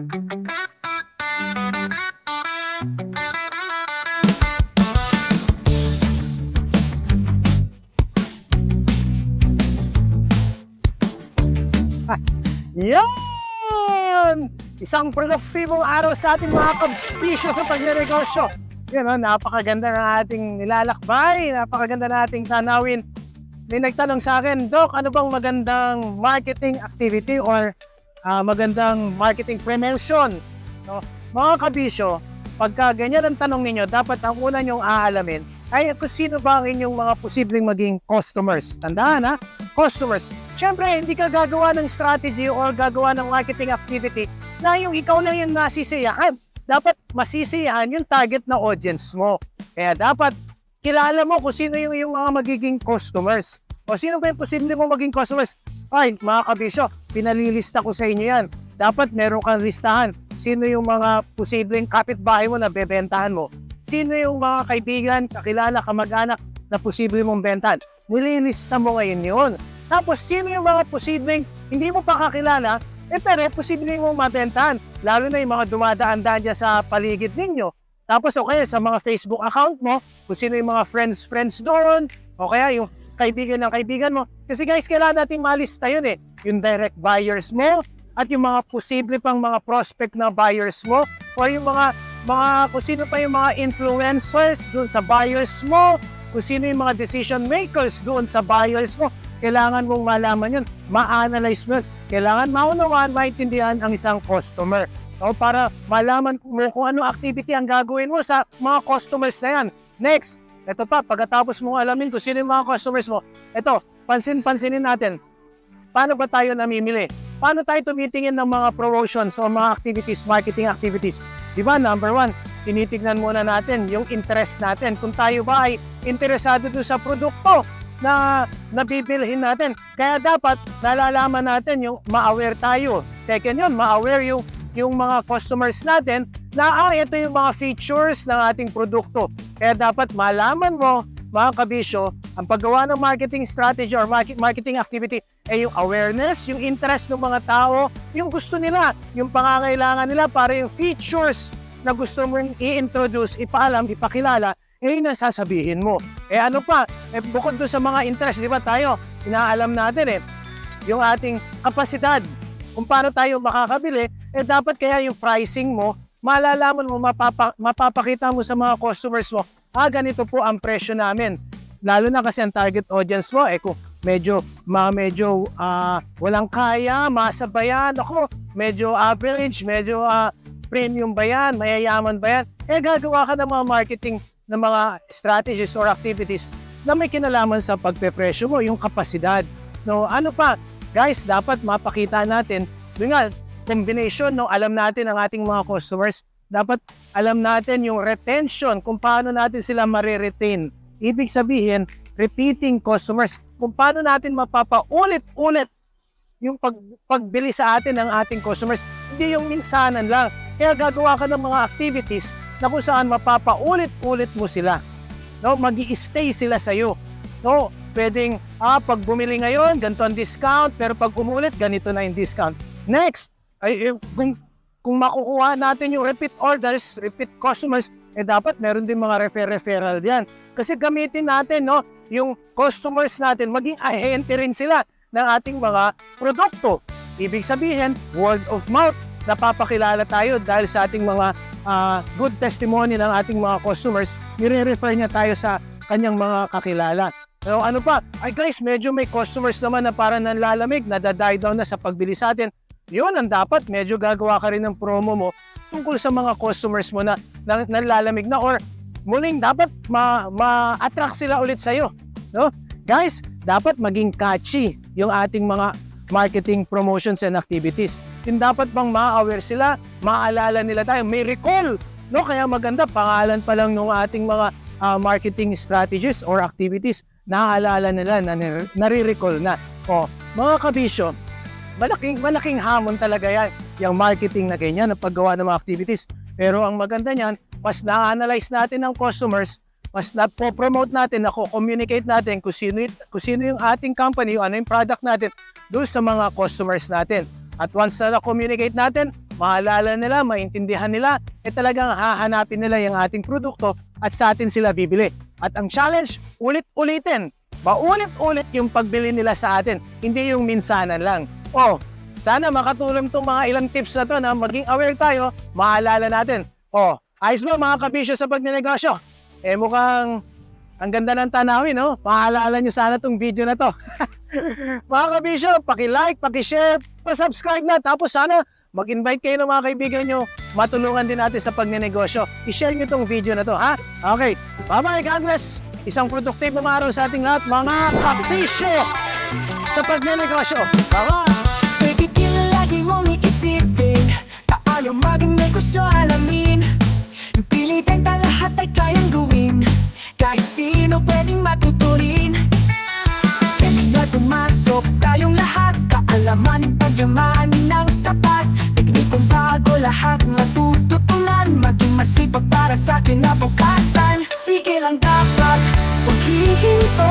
Yan! Isang produktibong araw sa ating mga kabisyo sa pagnenegosyo. Yan o, napakaganda ng ating nilalakbay, napakaganda ng ating tanawin. May nagtanong sa akin, Doc, ano bang magandang marketing activity or ah, magandang marketing promotion? No? Mga kabisyo, pagka ganyan ang tanong ninyo, dapat ang una nyong aalamin ay kung sino ba ang inyong mga posibleng maging customers. Tandaan ha, customers. Siyempre, hindi ka gagawa ng strategy or gagawa ng marketing activity na yung ikaw lang yung nasisiyahan. Dapat masisiyahan yung target na audience mo. Kaya dapat kilala mo kung sino yung, yung mga magiging customers. O sino ba yung posible mong maging customers? Ay, mga kabisyo, pinalilista ko sa inyo yan. Dapat meron kang listahan. Sino yung mga posibleng kapitbahay mo na bebentahan mo? Sino yung mga kaibigan, kakilala, kamag-anak na posible mong bentahan? Nililista mo ngayon yun. Tapos, sino yung mga posibleng hindi mo pa kakilala, eh pero posible mong mabentahan. Lalo na yung mga dumadaan-daan dyan sa paligid ninyo. Tapos, o kaya sa mga Facebook account mo, kung sino yung mga friends-friends doon, o kaya yung kaibigan ng kaibigan mo. Kasi guys, kailangan natin malista yun eh. Yung direct buyers mo, at yung mga posible pang mga prospect na buyers mo, or yung mga mga kung sino pa yung mga influencers doon sa buyers mo, kung sino yung mga decision makers doon sa buyers mo, kailangan mong malaman yun, ma-analyze mo yun. Kailangan maunawaan, maintindihan ang isang customer. O para malaman mo kung ano activity ang gagawin mo sa mga customers na yan. Next, ito pa, pagkatapos mong alamin kung sino yung mga customers mo, ito, pansin-pansinin natin, paano ba tayo namimili? Paano tayo tumitingin ng mga promotions o mga activities, marketing activities? Di ba, number one, tinitignan muna natin yung interest natin. Kung tayo ba ay interesado doon sa produkto na nabibilhin natin. Kaya dapat nalalaman natin yung ma-aware tayo. Second yun, ma-aware yung, yung mga customers natin na ah, ito yung mga features ng ating produkto. Kaya dapat malaman mo, mga kabisyo, ang paggawa ng marketing strategy or market, marketing activity ay yung awareness, yung interest ng mga tao, yung gusto nila, yung pangangailangan nila para yung features na gusto mong i-introduce, ipaalam, ipakilala, eh yun ang sasabihin mo. Eh ano pa, eh, bukod doon sa mga interest, di ba tayo, inaalam natin eh, yung ating kapasidad, kung paano tayo makakabili, eh dapat kaya yung pricing mo, malalaman mo, mapapa, mapapakita mo sa mga customers mo, ah, ganito po ang presyo namin. Lalo na kasi ang target audience mo, eh kung medyo, ma, medyo ah, walang kaya, masabayan, ako, medyo average, medyo ah, premium ba yan, mayayaman ba yan, eh gagawa ka ng mga marketing ng mga strategies or activities na may kinalaman sa pagpepresyo mo, yung kapasidad. No, ano pa, guys, dapat mapakita natin, yun nga, combination, no, alam natin ang ating mga customers, dapat alam natin yung retention, kung paano natin sila mariretain. Ibig sabihin, repeating customers, kung paano natin mapapaulit-ulit yung pag, pagbili sa atin ng ating customers, hindi yung minsanan lang. Kaya gagawa ka ng mga activities na kung saan mapapaulit-ulit mo sila. No, mag stay sila sa iyo. No, pwedeng ah pag bumili ngayon, ganito ang discount, pero pag umulit, ganito na yung discount. Next, ay eh, kung kung makukuha natin yung repeat orders, repeat customers, eh dapat meron din mga refer-referral diyan. Kasi gamitin natin no, yung customers natin, maging ahente rin sila ng ating mga produkto. Ibig sabihin, word of mouth, napapakilala tayo dahil sa ating mga ah, good testimony ng ating mga customers, nire-refer niya tayo sa kanyang mga kakilala. So ano pa, ay guys, medyo may customers naman na parang nanlalamig, nadadie down na sa pagbili sa atin. Yun ang dapat, medyo gagawa ka rin ng promo mo tungkol sa mga customers mo na, na nanlalamig na or muling dapat ma- ma-attract sila ulit sa'yo. No? Guys, dapat maging catchy yung ating mga marketing promotions and activities. Yung dapat bang ma-aware sila, maalala nila tayo, may recall. No? Kaya maganda, pangalan pa lang ng ating mga ah, marketing strategies or activities, naaalala nila na nare- nare-recall na. O, mga kabisyo, malaking, malaking hamon talaga yan, yung marketing na ganyan, ang paggawa ng mga activities. Pero ang maganda niyan, mas na-analyze natin ang customers, mas na-promote natin, na-communicate natin kung sino, kung sino yung ating company, yung ano yung product natin doon sa mga customers natin. At once na na-communicate natin, mahalala nila, maintindihan nila, eh talagang hahanapin nila yung ating produkto at sa atin sila bibili. At ang challenge, ulit-ulitin. Maulit-ulit yung pagbili nila sa atin, hindi yung minsanan lang. Oh, sana makatulong itong mga ilang tips na to na maging aware tayo, maalala natin. Oh, ayos ba mga kabisyo sa pagnenegosyo? Eh mukhang ang ganda ng tanawin, no? Paalala nyo sana tong video na to. mga kabisyo, paki-like, paki-share, pa-subscribe na. Tapos sana mag-invite kayo ng mga kaibigan nyo. Matulungan din natin sa pagnenegosyo. I-share nyo tong video na to, ha? Okay, bye-bye, God bless! Isang produktibong araw sa ating lahat, mga kabisyo sa pagnenegosyo. Bye-bye! Negosyo alamin. Yung pilibenta lahat ay kayang gawin. Kahit sino pwedeng matuturin. Sa seminar pumasok tayong lahat Kaalaman, pagyamanin ng sapat Teknikong bago lahat matututunan. Maging masipag para sa kinabukasan. Sige lang dapat Huwag hihinto,